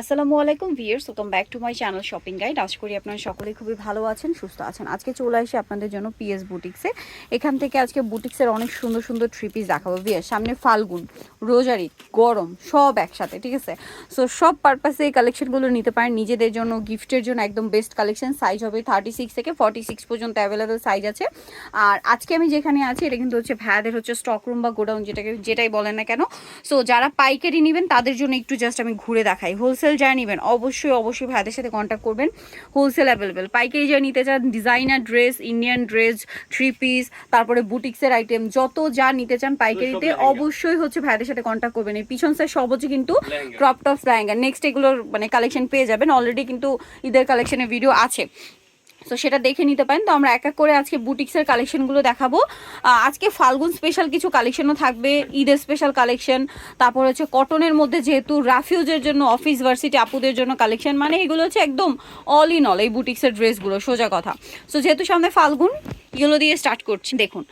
আসসালামু আলাইকুম viewers welcome back to my channel shopping guide আশা করি আপনারা সকলেই খুবই ভালো আছেন, সুস্থ আছেন। আজকে চলে আসি আপনাদের জন্য পিএস বুটিক্সে এখান থেকে আজকে বুটিক্সের অনেক সুন্দর সুন্দর থ্রি পিস দেখাবো ভিয়ার্স সামনে ফাল্গুন রোজারি গরম, সব একসাথে, ঠিক আছে? সো সব পারপাসে এই কালেকশনগুলো নিতে পারেন। নিজেদের জন্য গিফটের জন্য একদম বেস্ট কালেকশন সাইজ হবে থার্টি সিক্স থেকে ফর্টি সিক্স পর্যন্ত অ্যাভেলেবেল সাইজ আছে। আর আজকে আমি যেখানে আছি, এটা কিন্তু হচ্ছে ভ্যাদের হচ্ছে স্টক রুম বা গোডাউন যেটাকে যেটাই বলেন না কেন। সো যারা পাইকারি নেবেন, তাদের জন্য একটু জাস্ট আমি ঘুরে দেখাই। হোলসেল যা নেবেন অবশ্যই অবশ্যই ভাইদের সাথে কন্ট্যাক্ট করবেন। হোলসেল অ্যাভেলেবেল পাইকারি যা নিতে চান designer dress Indian dress three piece তারপরে বুটিক্সের আইটেম যত যা নিতে চান পাইকারিতে অবশ্যই হচ্ছে ভাইদের সাথে কন্ট্যাক্ট করবেন। এই পিছন সাইড সব হচ্ছে কিন্তু crop tops crop tops lehenga. Next এগুলোর মানে কালেকশন পেয়ে যাবেন। অলরেডি কিন্তু ঈদের কালেকশনের ভিডিও আছে। তো সেটা দেখে নিতে পারেন। তো আমরা এক এক করে আজকে বুটিক্সের কালেকশনগুলো দেখাবো। আজকে ফাল্গুন স্পেশাল কিছু কালেকশনও থাকবে, ঈদের স্পেশাল কালেকশন তারপর হচ্ছে কটনের মধ্যে যেহেতু রাফিউজের জন্য অফিস ভার্সিটি আপুদের জন্য কালেকশন মানে এগুলো হচ্ছে একদম অল ইন অল এই বুটিক্সের ড্রেসগুলো সোজা কথা। সো যেহেতু সামনে ফাল্গুন ইয়েলো দিয়ে স্টার্ট করছি। দেখুন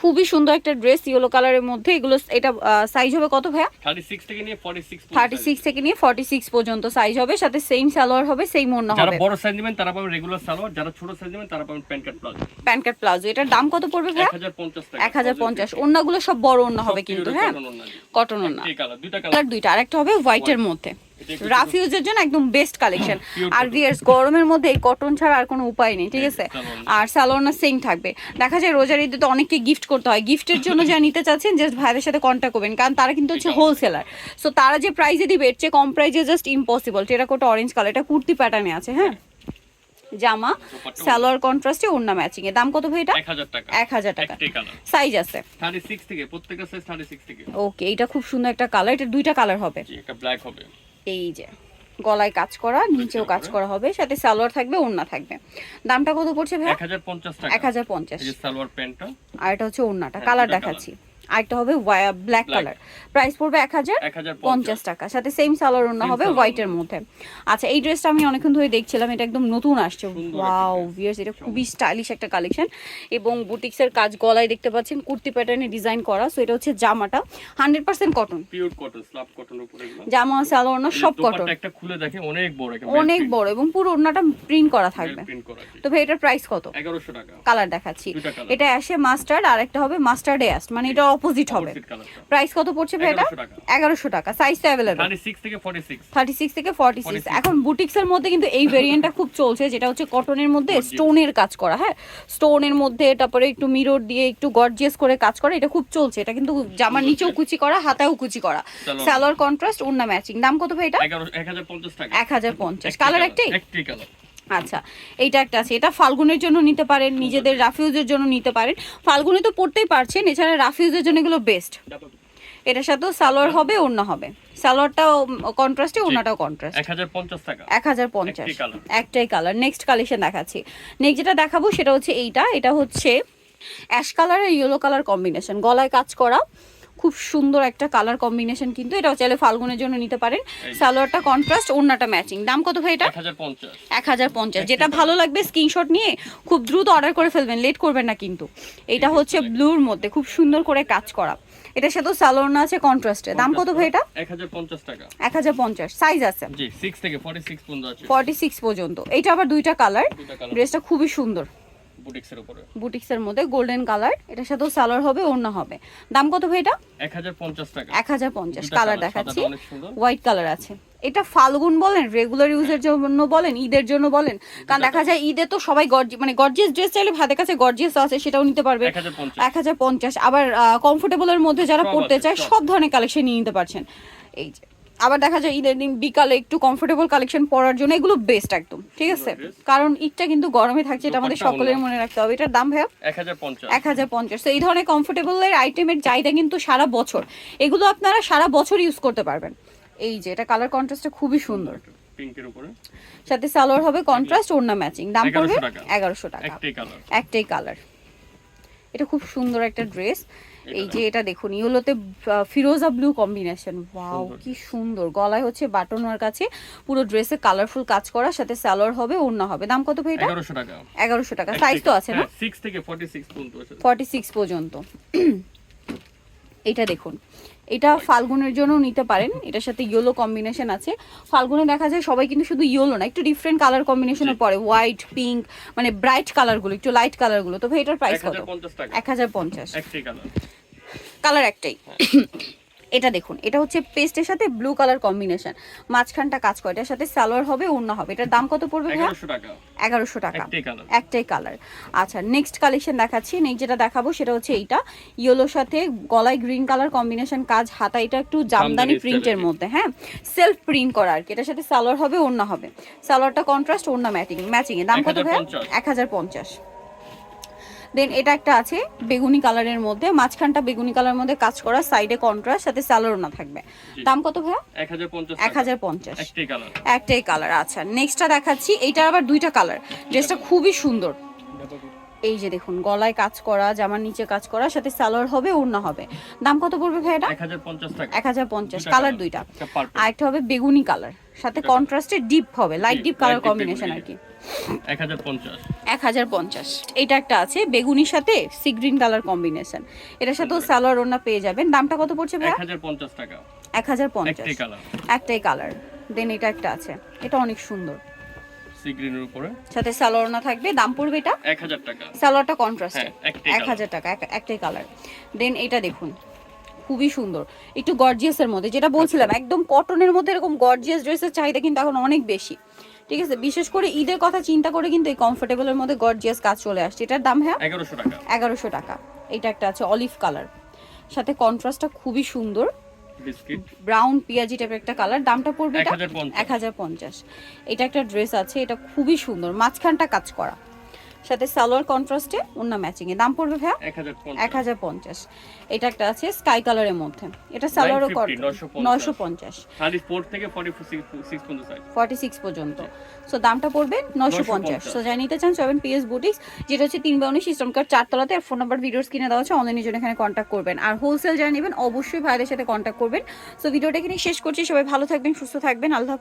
খুবই সুন্দর একটা ড্রেস ইয়েলো কালারের মধ্যে। এগুলো এটা সাইজ হবে কত ভাইয়া? থার্টি সিক্স থেকে নিয়ে ফর্টি সিক্স থার্টি সিক্স থেকে নিয়ে ফর্টি সিক্স পর্যন্ত সাইজ হবে। সাথে সেম সালোয়ার হবে সেম অন্য যারা হবে। বড় সাইজ নেবেন তারা পাবেন রেগুলার সালোয়ার। যারা ছোট সাইজ নেবেন তারা পাবেন pant card palazzo pan card palazzo এটার দাম কত পড়বে ভাইয়া? এক হাজার পঞ্চাশ টাকা। এক হাজার পঞ্চাশ। অন্যগুলো সব বড় অন্য হবে কিন্তু হ্যাঁ? কটন অন্য দুইটা কালার কালার দুইটা আরেকটা হবে হোয়াইটের মধ্যে। এটা একটু রাফ ইউজের জন্য একদম বেস্ট কালেকশন আর। ভিয়ার্স গরমের মধ্যে এই কটন ছাড়া আর কোনো উপায় নেই ঠিক আছে? আর সালোয়ার সেম থাকবে। দেখা যায় রোজার ঈদে তো অনেককে গিফট করতে হয়। গিফটের জন্য যা নিতে চাচ্ছেন জাস্ট ভাইদের সাথে কন্ট্যাক্ট করবেন। কারণ তারা কিন্তু হচ্ছে হোলসেলার সো তারা যে প্রাইসে দিবে এর চেয়ে কম প্রাইসে just impossible terracotta orange colour এটা কুর্তি প্যাটার্নে আছে হ্যাঁ? জামা সালোয়ার কন্ট্রাস্টে ওড়না ম্যাচিং এর দাম কত ভাই এটা? এক হাজার টাকা। এক হাজার টাকা। সাইজ আছে। থার্টি সিক্স থেকে প্রত্যেকটা সাইজ থার্টি সিক্স থেকে। ওকে এটা খুব সুন্দর একটা কালার এটা দুইটা কালার হবে। জি একটা ব্ল্যাক হবে। এই যে গলায় কাজ করা নিচেও কাজ করা হবে সাথে সালোয়ার থাকবে ওড়না থাকবে। দামটা কত পড়ছে ভাই এক হাজার পঞ্চাশ আর এটা হচ্ছে ওড়নাটা হ্যাঁ, কালার দেখাচ্ছি। আরেকটা হবে ব্ল্যাক কালার প্রাইস পড়বে এক হাজার পঞ্চাশ। টাকা। সাথে সেম সালোয়ার Same হবে হোয়াইটের মধ্যে। আচ্ছা এই ড্রেসটা আমি অনেকক্ষণ ধরে দেখছিলাম এটা একদম নতুন আসছে। ওয়াও ভিয়ার্স এটা খুবই স্টাইলিশ একটা কালেকশন এবং বুটিক্সের কাজ গলায় দেখতে পাচ্ছেন কুর্তি প্যাটার্নে ডিজাইন করা। সো এটা হচ্ছে জামাটা। Hundred percent cotton pure cotton slub কটনের উপরে জামা সালোয়ার ওড়না সব কটন একটা খুলে দেখে অনেক বড় অনেক বড় এবং পুরো ওড়নাটা প্রিন্ট করা থাকবে। তো ভাই এটার প্রাইস কত? এগারোশো টাকা। কালার দেখাচ্ছি। এটা আসে মাস্টার্ড আর একটা হবে মাস্টার্ড অ্যাস্ট মানে এটা অপোজিট হবে। প্রাইস কত পড়ছে ভাই এটা? 1100 টাকা। এগারোশো টাকা। সাইজ তো অ্যাভেলেবেল থার্টি সিক্স থেকে ফর্টি সিক্স থার্টি সিক্স থেকে 46 এখন বুটিক্সের মধ্যে কিন্তু এই ভেরিয়েন্টটা খুব চলছে যেটা হচ্ছে কটনের মধ্যে। স্টোনের কাজ করা হ্যাঁ? স্টোনের মধ্যে তারপরে একটু মিরর দিয়ে একটু গর্জিয়াস করে কাজ করা এটা খুব চলছে। এটা কিন্তু জামার নিচেও কুচি করা হাতাও কুচি করা। সালোয়ার। কন্ট্রাস্ট ওড়না ম্যাচিং দাম কত ভাই এটা? এগারো এক হাজার পঞ্চাশ টাকা। এক হাজার পঞ্চাশ। কালার একটাই একটি? কালার আচ্ছা এইটা একটা আছে। এটা ফাল্গুনের জন্য নিতে পারেন নিজেদের রাফিউজের জন্য নিতে পারেন। ফাল্গুনে তো পড়তেই পারছেন এছাড়া রাফিউজের জন্য এগুলো বেস্ট এটার সাথেও সালোয়ার হবে অন্য হবে। সালোয়ারটাও কন্ট্রাস্টে অন্যটাও কন্ট্রাস্ট এক হাজার পঞ্চাশ টাকা। এক হাজার পঞ্চাশ। একটাই colour। একটাই কালার নেক্সট কালেকশন দেখাচ্ছি। নেক্সট যেটা দেখাবো সেটা হচ্ছে এইটা। এটা হচ্ছে অ্যাশ কালার আর ইয়েলো কালার কম্বিনেশন গলায় কাজ করা। খুব সুন্দর একটা কালার কম্বিনেশন কিন্তু এটাও চাইলে ফাল্গুনের জন্য নিতে পারেন। সালোয়ারটা কন্ট্রাস্ট ওড়নাটা ম্যাচিং দাম কত ভাই এটা এক হাজার পঞ্চাশ। যেটা ভালো লাগবে স্ক্রিনশট নিয়ে খুব দ্রুত অর্ডার করে ফেলবেন লেট করবেন না কিন্তু। এটা হচ্ছে ব্লুর মধ্যে খুব সুন্দর করে কাজ করা। এটার সাথে সালোয়ার না আছে কন্ট্রাস্টে দাম কত ভাই এটা? এক হাজার পঞ্চাশ টাকা। এক হাজার পঞ্চাশ। সাইজ আছে। জি সিক্স থেকে ফর্টি সিক্স পর্যন্ত আছে। ফর্টি সিক্স পর্যন্ত। এটা আবার দুইটা কালার ড্রেসটা খুবই সুন্দর। বুটিক্সের উপরে। বুটিক্সের মধ্যে গোল্ডেন কালার এটার সাথেও সালোয়ার হবে ওড়না হবে। দাম কত ভাই এটা? এক হাজার পঞ্চাশ টাকা। এক হাজার পঞ্চাশ দুটা কালার দেখাচ্ছি। হোয়াইট কালার আছে। এটা ফাল্গুন বলেন রেগুলার ইউজের জন্য বলেন ঈদের জন্য বলেন। কারণ দেখা যায় ঈদে তো সবাই গর্জি মানে গর্জিয়াস ড্রেস চাইলে ভাতের কাছে গর্জিয়াস আছে সেটাও নিতে পারবে। এক হাজার পঞ্চাশ। আবার কমফোর্টেবলের মধ্যে যারা পড়তে চায় সব। সব ধরনের কালেকশন নিয়ে নিতে পারছেন। এই যে আবার দেখা যায় ঈদের দিন বিকালে একটু কমফোর্টেবল কালেকশন পরার জন্য এগুলো বেস্ট একদম ঠিক আছে? কারণ ঈদটা কিন্তু গরমে থাকছে এটা আমাদের সকলের মনে রাখতে হবে। এটার দাম ভাইয়া? এক হাজার পঞ্চাশ। এক হাজার পঞ্চাশ। তো এই ধরনের কমফোর্টেবলের আইটেমের চাহিদা কিন্তু সারা বছর। এগুলো আপনারা সারা বছর ইউজ করতে পারবেন। এই যে এটা কালার কন্ট্রাস্টটা খুবই সুন্দর। পিঙ্কের উপরে? সাথে সালোয়ার হবে কন্ট্রাস্ট ওড়না ম্যাচিং দাম পড়বে এগারোশো টাকা। একটাই কালার একটাই কালার এটা খুব সুন্দর একটা ড্রেস। এই যে এটা দেখুন ইয়েলোতে ফিরোজা ব্লু কম্বিনেশন। ওয়াও কি সুন্দর। গলায় হচ্ছে বাটন ওয়ার্ক আছে পুরো ড্রেসে কালারফুল কাজ করা সাথে সালোয়ার হবে ওড়না হবে। দাম কত ভাই এটা? 1100 টাকা। 1100 টাকা। সাইজ তো আছে না? 6 থেকে ফর্টি সিক্স পর্যন্ত আছে। ফর্টি সিক্স পর্যন্ত। এটা দেখুন। এটা ফাল্গুনের জন্য নিতে পারেন। এটার সাথে ইয়েলো কম্বিনেশন আছে। ফাল্গুনে দেখা যায় সবাই কিন্তু শুধু ইয়েলো না একটু ডিফারেন্ট কালার কম্বিনেশনে পরে হোয়াইট পিঙ্ক মানে ব্রাইট কালারগুলো একটু লাইট কালারগুলো তো ভাই এটার প্রাইস কত? এক হাজার পঞ্চাশ কালার কালার একটাই। এটা দেখুন এটা হচ্ছে পেস্টের সাথে ব্লু কালার কম্বিনেশন মাঝখানটা কাজ করে এটার সাথে সালোয়ার হবে ওড়না হবে। এটার দাম কত পড়বে ভাইয়া? এগারোশো টাকা। একটাই কালার আচ্ছা নেক্সট কালেকশন দেখাচ্ছি। নেক্সট যেটা দেখাবো সেটা হচ্ছে এইটা। ইয়েলোর সাথে গলায় গ্রিন কালার কম্বিনেশন কাজ হাতা এটা একটু জামদানি প্রিন্টের। মধ্যে হ্যাঁ? সেলফ প্রিন্ট করা আর কি। এটার সাথে সালোয়ার হবে ওড়না হবে। সালোয়ারটা কন্ট্রাস্ট ওড়না ম্যাচিং ম্যাচিং এর দাম কত ভাইয়া? এক হাজার পঞ্চাশ। দেন এটা একটা আছে বেগুনি কালারের মধ্যে। মাঝখানটা বেগুনি কালারের মধ্যে কাজ করা সাইডে কন্ট্রাস্ট সাথে ওড়না থাকবে। দাম কত ভাইয়া? এক হাজার পঞ্চাশ একটাই কালার একটাই কালার আচ্ছা। নেক্সটটা দেখাচ্ছি এইটার আবার দুইটা কালার ড্রেসটা খুবই সুন্দর। এই যে দেখুন গলায় কাজ করা জামার নিচে কাজ করা সাথে সালোয়ার হবে ওড়না হবে। দাম কত পড়বে ভাই এটা এক হাজার পঞ্চাশ কালার দুইটা। আর একটা হবে বেগুনি কালার সাথে কন্ট্রাস্টে ডিপ হবে লাইট ডিপ কালার কম্বিনেশন আর কি। এক হাজার পঞ্চাশ। এটা একটা আছে বেগুনির সাথে সি গ্রিন কালার কম্বিনেশন এটার সাথেও সালোয়ার ওড়না পেয়ে যাবেন। দামটা কত পড়ছে ভাই টাকা। এক হাজার পঞ্চাশ। একটাই কালার দেন এটা একটা আছে। এটা অনেক সুন্দর। গ্রিনের উপরে। সাথে সালোয়ার থাকবে। দাম পড়বে এটা? টাকা। সালোয়ারটা কন্ট্রাস্টে হ্যাঁ, এক হাজার টাকা। একটাই কালার দেন এটা দেখুন। খুবই সুন্দর। একটু গর্জিয়াসের মধ্যে। যেটা বলছিলাম একদম কটনের মধ্যে এরকম গর্জিয়াস ড্রেসের চাহিদা কিন্তু এখন অনেক বেশি। ঠিক আছে বিশেষ করে ঈদের কথা চিন্তা করে কিন্তু এই কমফোর্টেবলের মধ্যে গর্জিয়াস কাজ চলে আসছে। এটার দাম হ্যাঁ এগারোশো টাকা। এগারোশো টাকা। এটা একটা আছে অলিভ কালার সাথে কন্ট্রাস্টটা খুবই সুন্দর। ব্রাউন পিয়াজি টাইপের একটা কালার দামটা পড়বে এটা? এক হাজার পঞ্চাশ। এটা একটা ড্রেস আছে এটা খুবই সুন্দর। মাঝখানটা কাজ করা। সাথে সালোয়ার কন্ট্রাস্টে অন্য ম্যাচিং এ। দাম পড়বে ভাইয়া? এক হাজার পঞ্চাশ। এটা একটা আছে স্কাই কালারের মধ্যে। এটা সালোয়ারও 950, নয়শো পঞ্চাশ। ফর্টি সিক্স পর্যন্ত সো দামটা পড়বে নয়শো পঞ্চাশ। 950 সো যাই নিতে চান সেভেন পিএস বুটিক্স যেটা হচ্ছে তিন বাউনি সিস্টেম কার্ড চারতলাতে আর ফোন নাম্বার ভিডিওস কিনে দেওয়া হচ্ছে অনলাইনের জন্য এখানে কন্ট্যাক্ট করবেন। আর হোলসেল যারা নেবেন অবশ্যই ভাইদের সাথে কন্ট্যাক্ট করবেন। সো ভিডিওটা এখানে শেষ করছি। সবাই ভালো থাকবেন সুস্থ থাকবেন। আল্লাহ